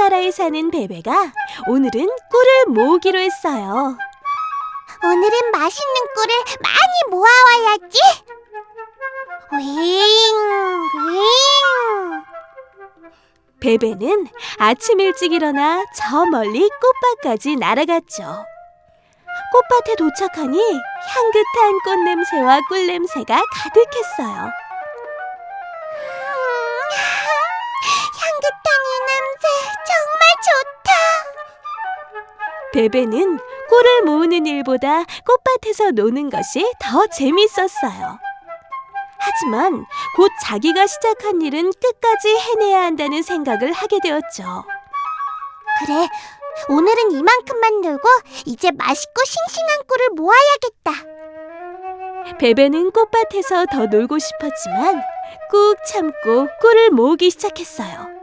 나라에 사는 베베가 오늘은 꿀을 모으기로 했어요. 오늘은 맛있는 꿀을 많이 모아와야지. 윙, 윙. 베베는 아침 일찍 일어나 저 멀리 꽃밭까지 날아갔죠. 꽃밭에 도착하니 향긋한 꽃 냄새와 꿀 냄새가 가득했어요. 베베는 꿀을 모으는 일보다 꽃밭에서 노는 것이 더 재밌었어요. 하지만 곧 자기가 시작한 일은 끝까지 해내야 한다는 생각을 하게 되었죠. 그래, 오늘은 이만큼만 놀고 이제 맛있고 싱싱한 꿀을 모아야겠다. 베베는 꽃밭에서 더 놀고 싶었지만 꾹 참고 꿀을 모으기 시작했어요.